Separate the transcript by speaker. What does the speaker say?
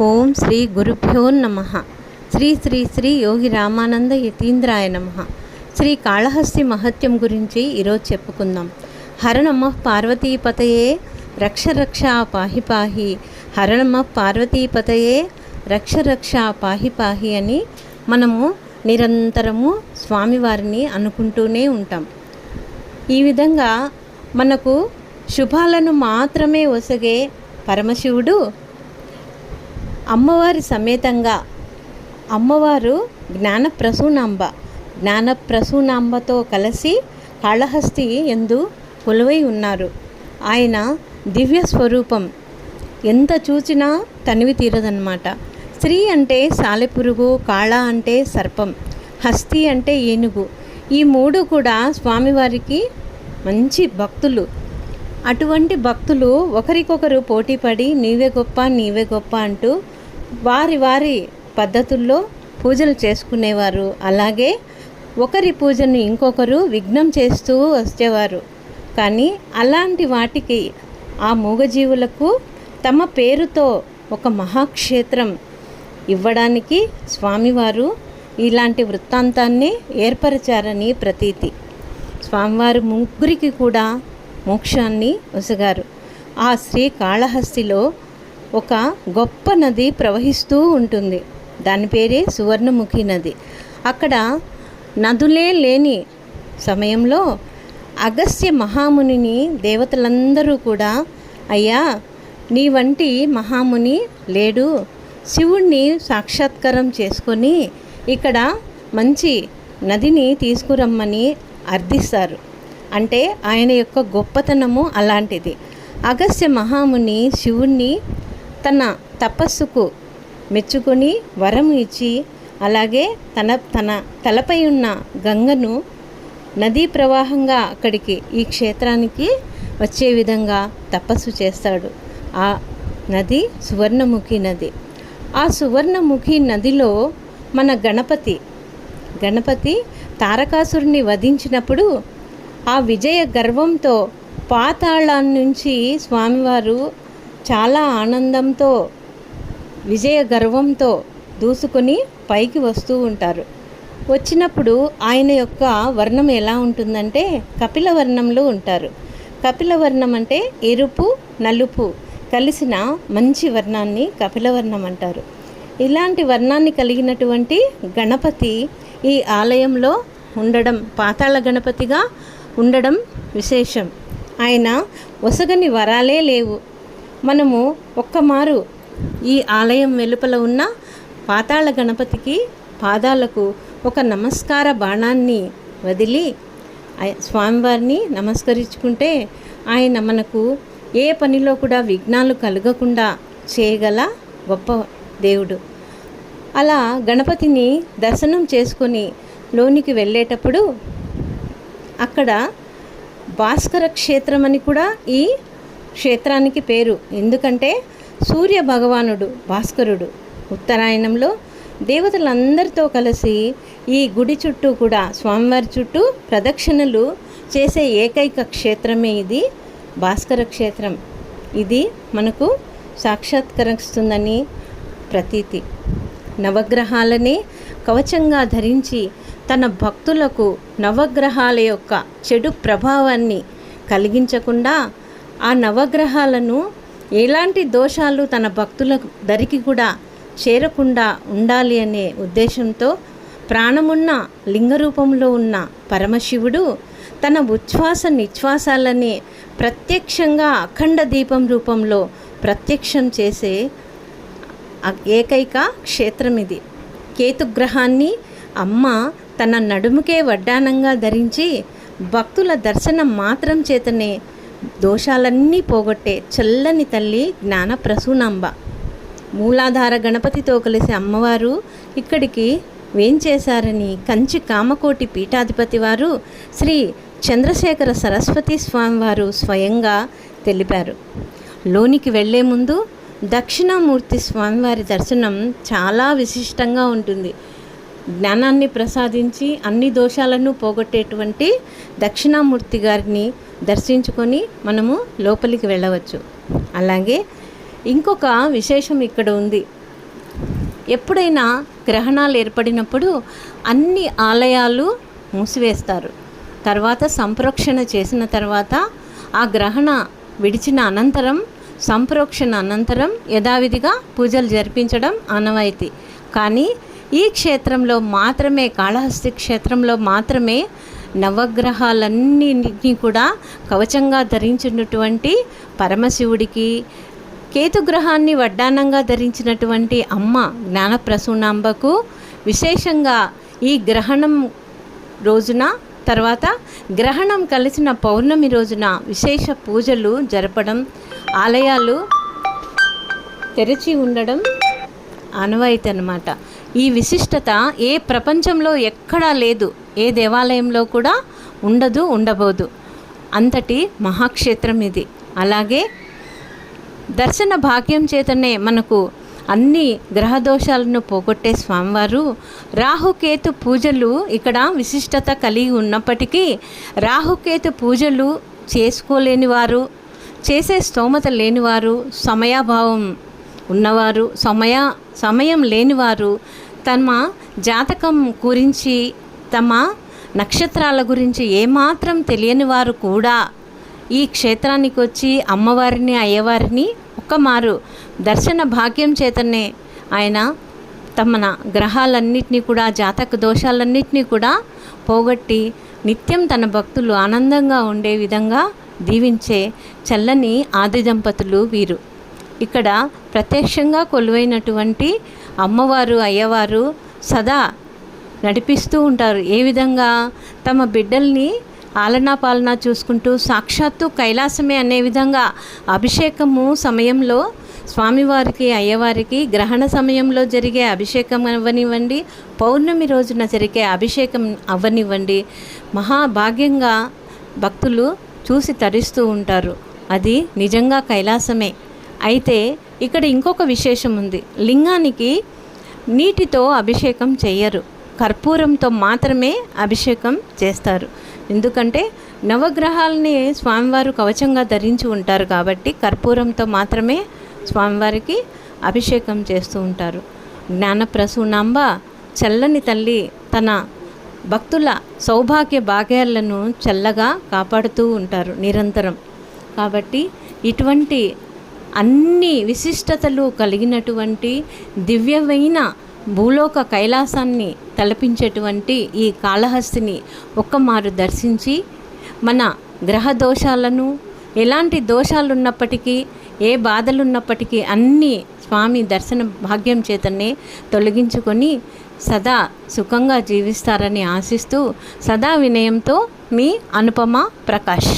Speaker 1: ఓం శ్రీ గురుభ్యో నమ. శ్రీ శ్రీ శ్రీ యోగి రామానంద యతీంద్రాయ నమ. శ్రీ కాళహస్తి మహత్యం గురించి ఈరోజు చెప్పుకుందాం. హరణమ్మ పార్వతీపతయే రక్ష రక్ష పాహి పాహి. హరణమ్మ పార్వతీపతయే రక్ష రక్ష పాహి పాహి అని మనము నిరంతరము స్వామివారిని అనుకుంటూనే ఉంటాం. ఈ విధంగా మనకు శుభాలను మాత్రమే ఒసగే పరమశివుడు అమ్మవారి సమేతంగా అమ్మవారు జ్ఞానప్రసూనాంబ జ్ఞానప్రసూనాంబతో కలిసి కాళహస్తి ఎందు కొలువై ఉన్నారు. ఆయన దివ్య స్వరూపం. ఎంత చూచినా తనివి తీరదన్నమాట. స్త్రీ అంటే సాలెపురుగు కాళ అంటే సర్పం హస్తి అంటే ఏనుగు. ఈ మూడు కూడా స్వామివారికి మంచి భక్తులు. అటువంటి భక్తులు ఒకరికొకరు పోటీపడి నీవే గొప్ప నీవే గొప్ప అంటూ వారి వారి పద్ధతుల్లో పూజలు చేసుకునేవారు. అలాగే ఒకరి పూజను ఇంకొకరు విఘ్నం చేస్తూ వచ్చేవారు. కానీ అలాంటి వాటికి ఆ మూగజీవులకు తమ పేరుతో ఒక మహాక్షేత్రం ఇవ్వడానికి స్వామివారు ఇలాంటి వృత్తాంతాన్ని ఏర్పరిచారని ప్రతీతి. స్వామివారు ముగ్గురికి కూడా మోక్షాన్ని ఒసగారు. ఆ శ్రీ కాళహస్తిలో ఒక గొప్ప నది ప్రవహిస్తూ ఉంటుంది. దాని పేరే సువర్ణముఖి నది. అక్కడ నదులే లేని సమయంలో అగస్త్య మహామునిని దేవతలందరూ కూడా అయ్యా నీ వంటి మహాముని లేడు. శివుణ్ణి సాక్షాత్కారం చేసుకొని ఇక్కడ మంచి నదిని తీసుకురమ్మని అర్థిస్తారు అంటే ఆయన యొక్క గొప్పతనము అలాంటిది. అగస్త్య మహాముని శివుణ్ణి తన తపస్సుకు మెచ్చుకొని వరం ఇచ్చి అలాగే తన తన తలపై ఉన్న గంగను నదీ ప్రవాహంగా అక్కడికి ఈ క్షేత్రానికి వచ్చే విధంగా తపస్సు చేస్తాడు. ఆ నది సువర్ణముఖి నది. ఆ సువర్ణముఖి నదిలో మన గణపతి గణపతి తారకాసురుని వధించినప్పుడు ఆ విజయ గర్వంతో పాతాళాన్నించి నుంచి స్వామివారు చాలా ఆనందంతో విజయ గర్వంతో దూసుకొని పైకి వస్తూ ఉంటారు. వచ్చినప్పుడు ఆయన యొక్క వర్ణం ఎలా ఉంటుందంటే కపిల వర్ణంలో ఉంటారు. కపిల వర్ణం అంటే ఎరుపు నలుపు కలిసిన మంచి వర్ణాన్ని కపిలవర్ణం అంటారు. ఇలాంటి వర్ణాన్ని కలిగినటువంటి గణపతి ఈ ఆలయంలో ఉండడం పాతాళ గణపతిగా ఉండడం విశేషం. ఆయన వసగని వరాలే లేవు. మనము ఒక్కమారు ఈ ఆలయం వెలుపల ఉన్న పాతాళ గణపతికి పాదాలకు ఒక నమస్కార బాణాన్ని వదిలి స్వామివారిని నమస్కరించుకుంటే ఆయన మనకు ఏ పనిలో కూడా విఘ్నాలు కలగకుండా చేయగల గొప్ప దేవుడు. అలా గణపతిని దర్శనం చేసుకొని లోనికి వెళ్ళేటప్పుడు అక్కడ భాస్కర క్షేత్రం అని కూడా ఈ క్షేత్రానికి పేరు. ఎందుకంటే సూర్య భగవానుడు భాస్కరుడు ఉత్తరాయణంలో దేవతలందరితో కలిసి ఈ గుడి చుట్టూ కూడా స్వామివారి చుట్టూ ప్రదక్షిణలు చేసే ఏకైక క్షేత్రమే ఇది. భాస్కర క్షేత్రం. ఇది మనకు సాక్షాత్కరిస్తుందని ప్రతీతి. నవగ్రహాలని కవచంగా ధరించి తన భక్తులకు నవగ్రహాల యొక్క చెడు ప్రభావాన్ని కలిగించకుండా ఆ నవగ్రహాలను ఎలాంటి దోషాలు తన భక్తుల దరికి కూడా చేరకుండా ఉండాలి అనే ఉద్దేశంతో ప్రాణమున్న లింగరూపంలో ఉన్న పరమశివుడు తన ఉచ్ఛ్వాస నిశ్వాసాలని ప్రత్యక్షంగా అఖండ దీపం రూపంలో ప్రత్యక్షం చేసే ఏకైక క్షేత్రం ఇది కేతుగ్రహాన్ని అమ్మ తన నడుముకే వడ్డానంగా ధరించి భక్తుల దర్శనం మాత్రం చేతనే దోషాలన్నీ పోగొట్టే చల్లని తల్లి జ్ఞాన ప్రసూనాంబ మూలాధార గణపతితో కలిసి అమ్మవారు ఇక్కడికి వేంచేశారని కంచి కామకోటి పీఠాధిపతి వారు శ్రీ చంద్రశేఖర సరస్వతి స్వామివారు స్వయంగా తెలిపారు. లోనికి వెళ్ళే ముందు దక్షిణామూర్తి స్వామివారి దర్శనం చాలా విశిష్టంగా ఉంటుంది. జ్ఞానాన్ని ప్రసాదించి అన్ని దోషాలను పోగొట్టేటువంటి దక్షిణామూర్తి గారిని దర్శించుకొని మనము లోపలికి వెళ్ళవచ్చు. అలాగే ఇంకొక విశేషం ఇక్కడ ఉంది. ఎప్పుడైనా గ్రహణాలు ఏర్పడినప్పుడు అన్ని ఆలయాలు మూసివేస్తారు. తర్వాత సంప్రోక్షణ చేసిన తర్వాత ఆ గ్రహణ విడిచిన అనంతరం సంప్రోక్షణ అనంతరం యథావిధిగా పూజలు జరిపించడం ఆనవాయితీ. కానీ ఈ క్షేత్రంలో మాత్రమే కాళహస్తి క్షేత్రంలో మాత్రమే నవగ్రహాలన్నింటినీ కూడా కవచంగా ధరించినటువంటి పరమశివుడికి కేతుగ్రహాన్ని వడ్డానంగా ధరించినటువంటి అమ్మ జ్ఞానప్రసూనాంబకు విశేషంగా ఈ గ్రహణం రోజున తర్వాత గ్రహణం కలిసిన పౌర్ణమి రోజున విశేష పూజలు జరపడం ఆలయాలు తెరిచి ఉండడం ఆనవాయితీ అన్నమాట. ఈ విశిష్టత ఏ ప్రపంచంలో ఎక్కడా లేదు ఏ దేవాలయంలో కూడా ఉండదు ఉండబోదు. అంతటి మహాక్షేత్రం ఇది. అలాగే దర్శన భాగ్యం చేతనే మనకు అన్ని గ్రహ దోషాలను పోగొట్టే స్వామివారు. రాహుకేతు పూజలు ఇక్కడ విశిష్టత కలిగి ఉన్నప్పటికీ రాహుకేతు పూజలు చేసుకోలేని వారు చేసే స్తోమత లేనివారు సమయాభావం ఉన్నవారు సమయ సమయం లేనివారు తమ జాతకం గురించి తమ నక్షత్రాల గురించి ఏమాత్రం తెలియని వారు కూడా ఈ క్షేత్రానికి వచ్చి అమ్మవారిని అయ్యవారిని ఒక్కమారు దర్శన భాగ్యం చేతనే ఆయన తమ గ్రహాలన్నింటినీ కూడా జాతక దోషాలన్నింటినీ కూడా పోగొట్టి నిత్యం తన భక్తులు ఆనందంగా ఉండే విధంగా దీవించే చల్లని ఆది దంపతులు వీరు. ఇక్కడ ప్రత్యక్షంగా కొలువైనటువంటి అమ్మవారు అయ్యవారు సదా నడిపిస్తూ ఉంటారు. ఏ విధంగా తమ బిడ్డల్ని ఆలనా పాలనా చూసుకుంటూ సాక్షాత్తు కైలాసమే అనే విధంగా అభిషేకము సమయంలో స్వామివారికి అయ్యవారికి గ్రహణ సమయంలో జరిగే అభిషేకం అవ్వనివ్వండి పౌర్ణమి రోజున జరిగే అభిషేకం అవ్వనివ్వండి మహాభాగ్యంగా భక్తులు చూసి తరిస్తూ ఉంటారు. అది నిజంగా కైలాసమే. అయితే ఇక్కడ ఇంకొక విశేషం ఉంది. లింగానికి నీటితో అభిషేకం చెయ్యరు. కర్పూరంతో మాత్రమే అభిషేకం చేస్తారు. ఎందుకంటే నవగ్రహాలని స్వామివారు కవచంగా ధరించి ఉంటారు కాబట్టి కర్పూరంతో మాత్రమే స్వామివారికి అభిషేకం చేస్తూ ఉంటారు. జ్ఞానప్రసూనాంబ చల్లని తల్లి తన భక్తుల సౌభాగ్య భాగ్యాలను చల్లగా కాపాడుతూ ఉంటారు నిరంతరం. కాబట్టి ఇటువంటి అన్ని విశిష్టతలు కలిగినటువంటి దివ్యమైన భూలోక కైలాసాన్ని తలపించేటువంటి ఈ కాళహస్తిని ఒక్కమారు దర్శించి మన గ్రహ దోషాలను ఎలాంటి దోషాలు ఉన్నప్పటికీ ఏ బాధలు ఉన్నప్పటికీ అన్నీ స్వామి దర్శన భాగ్యం చేతనే తొలగించుకొని సదా సుఖంగా జీవిస్తారని ఆశిస్తూ సదా వినయంతో మీ అనుపమ ప్రకాష్.